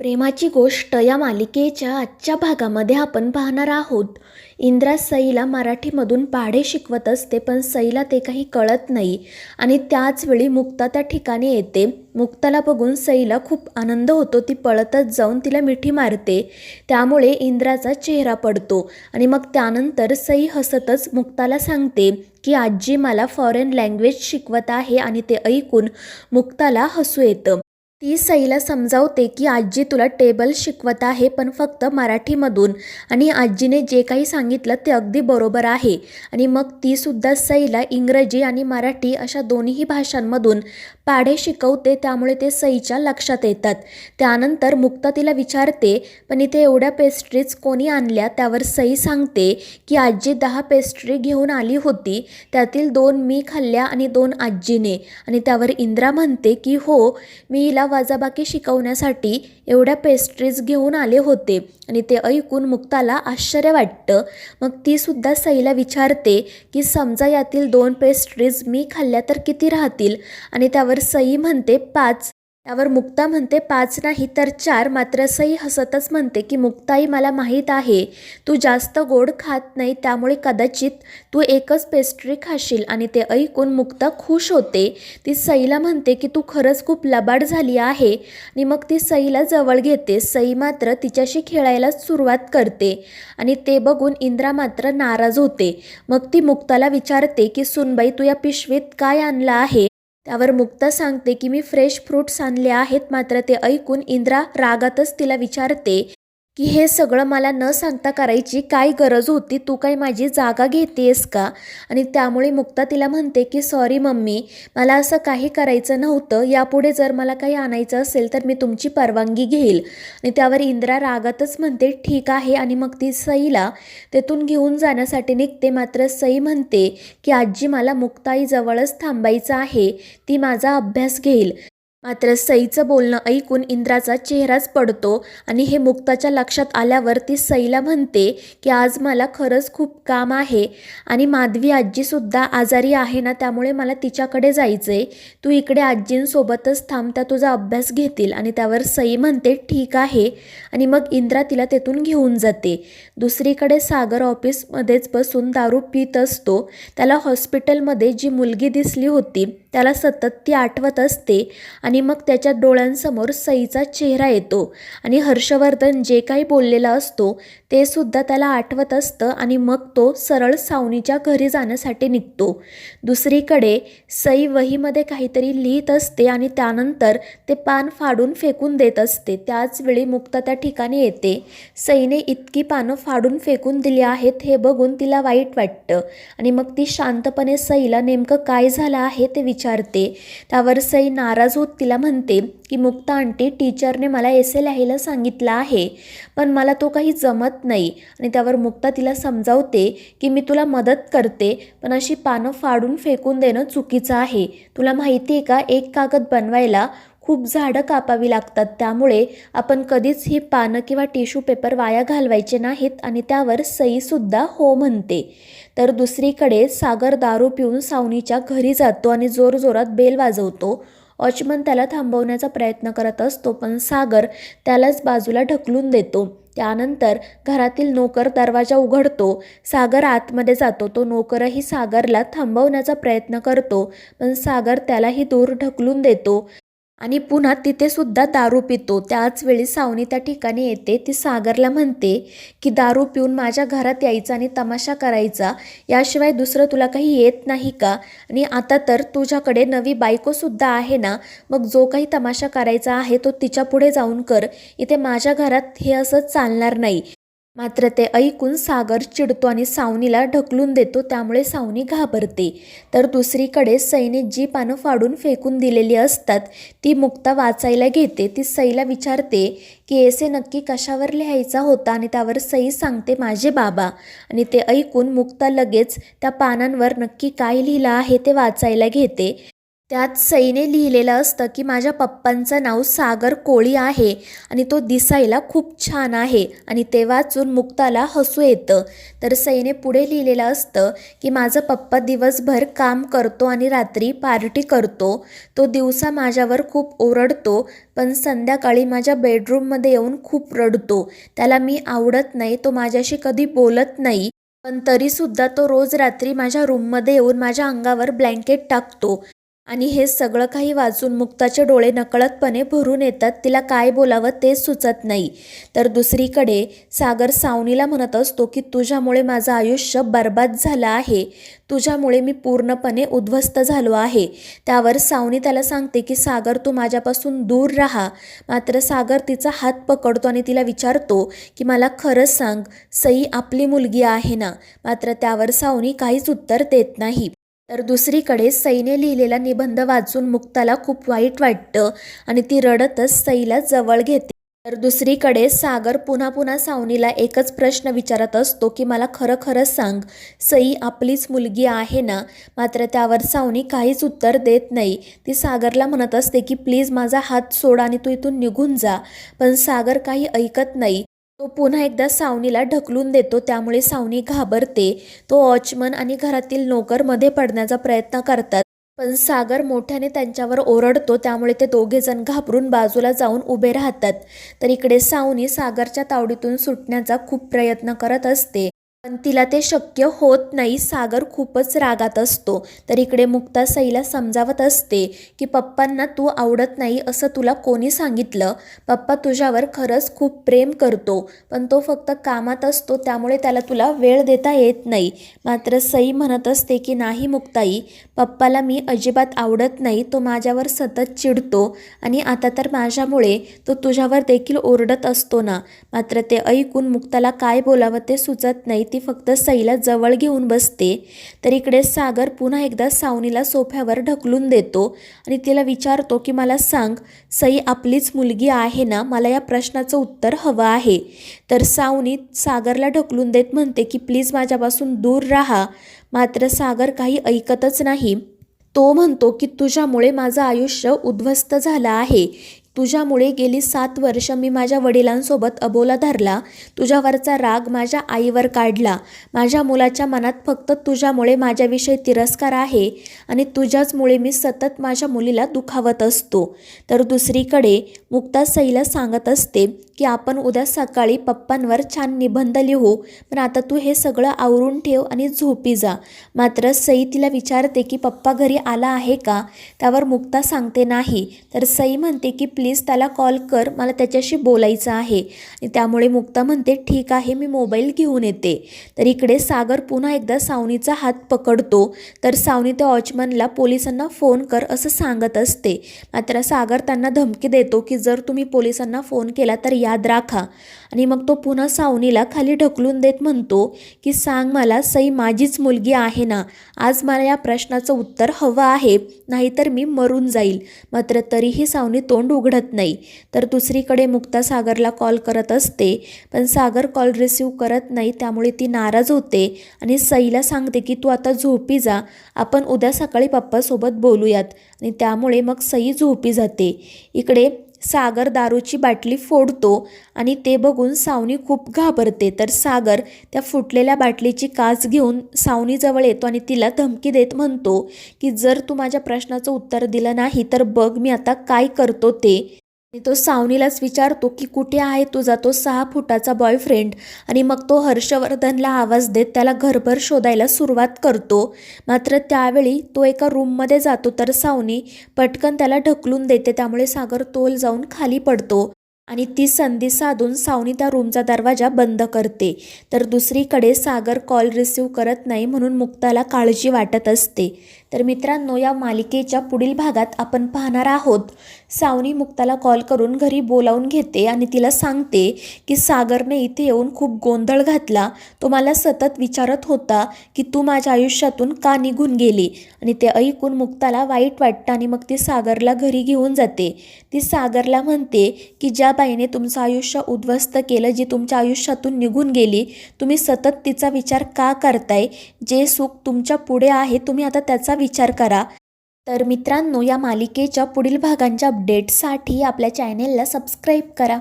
प्रेमाची गोष्ट या मालिकेच्या आजच्या भागामध्ये आपण पाहणार आहोत. इंद्रा सईला मराठीमधून पाढे शिकवत असते पण सईला ते काही कळत नाही आणि त्याच वेळी मुक्ता त्या ठिकाणी येते. मुक्ताला बघून सईला खूप आनंद होतो ती पळतच जाऊन तिला मिठी मारते. त्यामुळे इंद्राचा चेहरा पडतो आणि मग त्यानंतर सई हसतच मुक्ताला सांगते की आजी मला फॉरेन लँग्वेज शिकवत आहे आणि ते ऐकून मुक्ताला हसू येतं. ती सईला समजावते की आजी तुला टेबल शिकवत आहे पण फक्त मराठीमधून. आणि आजीने जे काही सांगितलं ते अगदी बरोबर आहे. आणि मग ती सुद्धा सईला इंग्रजी आणि मराठी अशा दोन्ही भाषांमधून पाढे शिकवते त्यामुळे ते सईच्या लक्षात येतात. त्यानंतर मुक्ता तिला विचारते पण इथे एवढ्या पेस्ट्रीज कोणी आणल्या? त्यावर सई सांगते की आजी दहा पेस्ट्री घेऊन आली होती. त्यातील दोन मी खाल्ल्या आणि दोन आजीने. आणि त्यावर इंद्रा म्हणते की हो मी हिला वाजाबाकी शिकवण्यासाठी एवढ्या पेस्ट्रीज घेऊन आले होते आणि ते ऐकून मुक्ताला आश्चर्य वाटतं. मग ती सुद्धा सईला विचारते की समजा यातील दोन पेस्ट्रीज मी खाल्ल्या तर किती राहतील? आणि त्यावर सई म्हणते पाच. त्यावर मुक्ता म्हणते पाच नाही तर चार मात्र सई हसतच म्हणते की मुक्ताई मला माहीत आहे तू जास्त गोड खात नाही त्यामुळे कदाचित तू एकच पेस्ट्री खाशील. आणि ते ऐकून मुक्ता खुश होते. ती सईला म्हणते की तू खरंच खूप लबाड झाली आहे. आणि मग ती सईला जवळ घेते. सई मात्र तिच्याशी खेळायला सुरुवात करते आणि ते बघून इंद्रा मात्र नाराज होते. मग ती मुक्ताला विचारते की सुनबाई तू या पिशवीत काय आणलं आहे? त्यावर मुक्ता सांगते की मी फ्रेश फ्रूट्स आणले आहेत मात्र ते ऐकून इंद्रा रागातच तिला विचारते की हे सगळं मला न सांगता करायची काय गरज होती तू काय माझी जागा घेतेस का? आणि त्यामुळे मुक्ता तिला म्हणते की सॉरी मम्मी मला असं काही करायचं नव्हतं. यापुढे जर मला काही आणायचं असेल तर मी तुमची परवानगी घेईल. आणि त्यावर इंद्रा रागातच म्हणते ठीक आहे. आणि मग ती सईला तेथून घेऊन जाण्यासाठी निघते. मात्र सई म्हणते की आजी मला मुक्ताईजवळच थांबायचं आहे. ती माझा अभ्यास घेईल. मात्र सईचं बोलणं ऐकून इंद्राचा चेहराच पडतो आणि हे मुक्ताच्या लक्षात आल्यावर ती सईला म्हणते की आज मला खरंच खूप काम आहे आणि माधवी आजीसुद्धा आजारी आहे ना त्यामुळे मला तिच्याकडे जायचं आहे तू इकडे आजींसोबतच थांबता तुझा अभ्यास घेतील. आणि त्यावर सई म्हणते ठीक आहे. आणि मग इंद्रा तिला तेथून घेऊन जाते. दुसरीकडे सागर ऑफिसमध्येच बसून दारू पित असतो. त्याला हॉस्पिटलमध्ये जी मुलगी दिसली होती त्याला सतत ती आठवत असते आणि मग त्याच्या डोळ्यांसमोर सईचा चेहरा येतो आणि हर्षवर्धन जे काही बोललेला असतो ते सुद्धा त्याला आठवत असतं आणि मग तो सरळ सावनीच्या घरी जाण्यासाठी निघतो. दुसरीकडे सई वहीमध्ये काहीतरी लिहित असते आणि त्यानंतर ते पान फाडून फेकून देत असते. त्याच वेळी मुक्ता त्या ठिकाणी येते. सईने इतकी पानं फाडून फेकून दिली आहेत हे बघून तिला वाईट वाटतं आणि मग ती शांतपणे सईला नेमकं काय झालं आहे ते विचार विचारते. त्यावर सई नाराज होत तिला म्हणते की मुक्ता आंटी टीचरने मला एसे लिहायला सांगितलं आहे पण मला तो काही जमत नाही. आणि त्यावर मुक्ता तिला समजावते की मी तुला मदत करते पण अशी पानं फाडून फेकून देणं चुकीचं आहे. तुला माहिती आहे का एक कागद बनवायला खूप झाडं कापावी लागतात त्यामुळे आपण कधीच ही पानं किंवा टिश्यू पेपर वाया घालवायचे नाहीत. आणि त्यावर सईसुद्धा हो म्हणते. तर दुसरीकडे सागर दारू पिऊन सावनीच्या घरी जातो आणि जोरजोरात बेल वाजवतो. वॉचमन त्याला थांबवण्याचा प्रयत्न करत असतो पण सागर त्यालाच बाजूला ढकलून देतो. त्यानंतर घरातील नोकर दरवाजा उघडतो. सागर आतमध्ये जातो. तो नोकरही सागरला थांबवण्याचा प्रयत्न करतो पण सागर त्यालाही दूर ढकलून देतो. आणि पुन्हा तिथे सुद्धा दारू पितो. त्याच वेळी सावनी त्या ठिकाणी येते. ती सागरला म्हणते की दारू पिऊन माझ्या घरात यायचा आणि तमाशा करायचा. याशिवाय दुसरं तुला काही येत नाही का? आणि आता तर तुझ्याकडे नवी बायकोसुद्धा आहे ना? मग जो काही तमाशा करायचा आहे तो तिच्या पुढे जाऊन कर. इथे माझ्या घरात हे असं चालणार नाही. मात्र ते ऐकून सागर चिडतो आणि सावनीला ढकलून देतो त्यामुळे सावनी घाबरते. तर दुसरीकडे सईने जी पानं फाडून फेकून दिलेली असतात. ती मुक्ता वाचायला घेते. ती सईला विचारते की एसे नक्की कशावर लिहायचा होता? आणि त्यावर सई सांगते माझे बाबा. आणि ते ऐकून मुक्ता लगेच त्या पानांवर नक्की काय लिहिलं आहे ते वाचायला घेते. त्यात सईने लिहिलेलं असतं की माझ्या पप्पांचं नाव सागर कोळी आहे आणि तो दिसायला खूप छान आहे आणि ते वाचून मुक्ताला हसू येतं. तर सईने पुढे लिहिलेलं असतं की माझा पप्पा दिवसभर काम करतो आणि रात्री पार्टी करतो. तो दिवसा माझ्यावर खूप ओरडतो पण संध्याकाळी माझ्या बेडरूममध्ये येऊन खूप रडतो. त्याला मी आवडत नाही तो माझ्याशी कधी बोलत नाही पण तरीसुद्धा तो रोज रात्री माझ्या रूममध्ये येऊन माझ्या अंगावर ब्लँकेट टाकतो. आणि हे सगळं काही वाचून मुक्ताचे डोळे नकळतपणे भरून येतात. तिला काय बोलावं तेच सुचत नाही. तर दुसरीकडे सागर सावनीला म्हणत असतो की तुझ्यामुळे माझं आयुष्य बर्बाद झालं आहे. तुझ्यामुळे मी पूर्णपणे उद्ध्वस्त झालो आहे. त्यावर सावनी त्याला सांगते की सागर तू माझ्यापासून दूर राहा. मात्र सागर तिचा हात पकडतो आणि तिला विचारतो की मला खरंच सांग सई आपली मुलगी आहे ना? मात्र त्यावर सावनी काहीच उत्तर देत नाही. तर दुसरीकडे सईने लिहिलेला निबंध वाचून मुक्ताला खूप वाईट वाटतं आणि ती रडतच सईला जवळ घेते. तर दुसरीकडे सागर पुन्हा पुन्हा सावनीला एकच प्रश्न विचारत असतो की मला खरं खरं सांग सई आपलीच मुलगी आहे ना मात्र त्यावर सावनी काहीच उत्तर देत नाही. ती सागरला म्हणत असते की प्लीज माझा हात सोड आणि तू इथून निघून जा पण सागर काही ऐकत नाही. तो पुन्हा एकदा सावनीला ढकलून देतो. त्यामुळे सावनी घाबरते. तो वॉचमन आणि घरातील नोकरमध्ये पडण्याचा प्रयत्न करतात. पण सागर मोठ्याने त्यांच्यावर ओरडतो. त्यामुळे ते दोघेजण घाबरून बाजूला जाऊन उभे राहतात. तर इकडे सावनी सागरच्या तावडीतून सुटण्याचा खूप प्रयत्न करत असते. पण तिला ते शक्य होत नाही सागर खूपच रागात असतो. तर इकडे मुक्ता सईला समजावत असते की पप्पांना तू आवडत नाही असं तुला कोणी सांगितलं? पप्पा तुझ्यावर खरंच खूप प्रेम करतो पण तो फक्त कामात असतो त्यामुळे त्याला तुला वेळ देता येत नाही. मात्र सई म्हणत असते की नाही मुक्ताई पप्पाला मी अजिबात आवडत नाही तो माझ्यावर सतत चिडतो आणि आता तर माझ्यामुळे तो तुझ्यावर देखील ओरडत असतो ना. मात्र ते ऐकून मुक्ताला काय बोलावं ते सुचत नाही. ती फक्त सईला जवळ घेऊन बसते. तर इकडे सागर पुन्हा एकदा सावनीला सोफ्यावर ढकलून देतो आणि तिला विचारतो की मला सांग सई आपलीच मुलगी आहे ना? मला या प्रश्नाचं उत्तर हवं आहे. तर सावनी सागरला ढकलून देत म्हणते की प्लीज माझ्यापासून दूर राहा. मात्र सागर काही ऐकतच नाही. तो म्हणतो की तुझ्यामुळे माझं आयुष्य उद्ध्वस्त झालं आहे. तुझ्यामुळे गेली सात वर्ष मी माझ्या वडिलांसोबत अबोला धरला. तुझ्यावरचा राग माझ्या आईवर काढला. माझ्या मुलाच्या मनात फक्त तुझ्यामुळे माझ्याविषयी तिरस्कार आहे आणि तुझ्याचमुळे मी सतत माझ्या मुलीला दुखावत असतो. तर दुसरीकडे मुक्ता सईला सांगत असते की आपण उद्या सकाळी पप्पांवर छान निबंध लिहू पण आता तू हे सगळं आवरून ठेव आणि झोपी जा. मात्र सई तिला विचारते की पप्पा घरी आला आहे का? त्यावर मुक्ता सांगते नाही. तर सई म्हणते की प्लीज प्लीज त्याला कॉल कर मला त्याच्याशी बोलायचं आहे. त्यामुळे मुक्ता म्हणते ठीक आहे मी मोबाईल घेऊन येते. तर इकडे सागर पुन्हा एकदा सावनीचा हात पकडतो. तर सावनी त्या वॉचमनला पोलिसांना फोन कर असं सांगत असते. मात्र सागर त्यांना धमकी देतो की जर तुम्ही पोलिसांना फोन केला तर याद राखा. आणि मग तो पुन्हा सावनीला खाली ढकलून देत म्हणतो की सांग मला सई माझीच मुलगी आहे ना. आज मला या प्रश्नाचं उत्तर हवं आहे नाहीतर मी मरून जाईल. मात्र तरीही सावनी तोंड उघडत नाही. तर दुसरीकडे मुक्ता सागरला कॉल करत असते पण सागर कॉल रिसीव करत नाही त्यामुळे ती नाराज होते आणि सईला सांगते की तू आता झोपी जा आपण उद्या सकाळी पप्पासोबत बोलूयात. आणि त्यामुळे मग सई झोपी जाते. इकडे सागर दारूची बाटली फोडतो आणि ते बघून सावनी खूप घाबरते. तर सागर त्या फुटलेल्या बाटलीची काच घेऊन सावनीजवळ येतो आणि तिला धमकी देत म्हणतो की जर तू माझ्या प्रश्नाचं उत्तर दिलं नाही तर बघ मी आता काय करतो ते. आणि तो सावनीलाच विचारतो की कुठे आहे तुझा तो सहा फुटाचा बॉयफ्रेंड आणि मग तो हर्षवर्धनला आवाज देत त्याला घरभर शोधायला सुरुवात करतो. मात्र त्यावेळी तो एका रूममध्ये जातो तर सावनी पटकन त्याला ढकलून देते. त्यामुळे सागर तोल जाऊन खाली पडतो. आणि ती संधी साधून सावनी त्या रूमचा दरवाजा बंद करते. तर दुसरीकडे सागर कॉल रिसीव करत नाही म्हणून मुक्ताला काळजी वाटत असते. तर मित्रांनो या मालिकेच्या पुढील भागात आपण पाहणार आहोत. सावनी मुक्ताला कॉल करून घरी बोलावून घेते आणि तिला सांगते की सागरने इथे येऊन खूप गोंधळ घातला. तो मला सतत विचारत होता की तू माझ्या आयुष्यातून का निघून गेली? आणि ते ऐकून मुक्ताला वाईट वाटतं आणि मग ती सागरला घरी घेऊन जाते. ती सागरला म्हणते की ज्या बाईने तुमचं आयुष्य उद्ध्वस्त केलं जी तुमच्या आयुष्यातून निघून गेली. तुम्ही सतत तिचा विचार का करताय? जे सुख तुमच्यापुढे आहे तुम्ही आता त्याचा विचार करा. तर मित्रांनो या मालिकेच्या पुढील भागांच्या अपडेटसाठी आपल्या चॅनेलला सबस्क्राईब करा.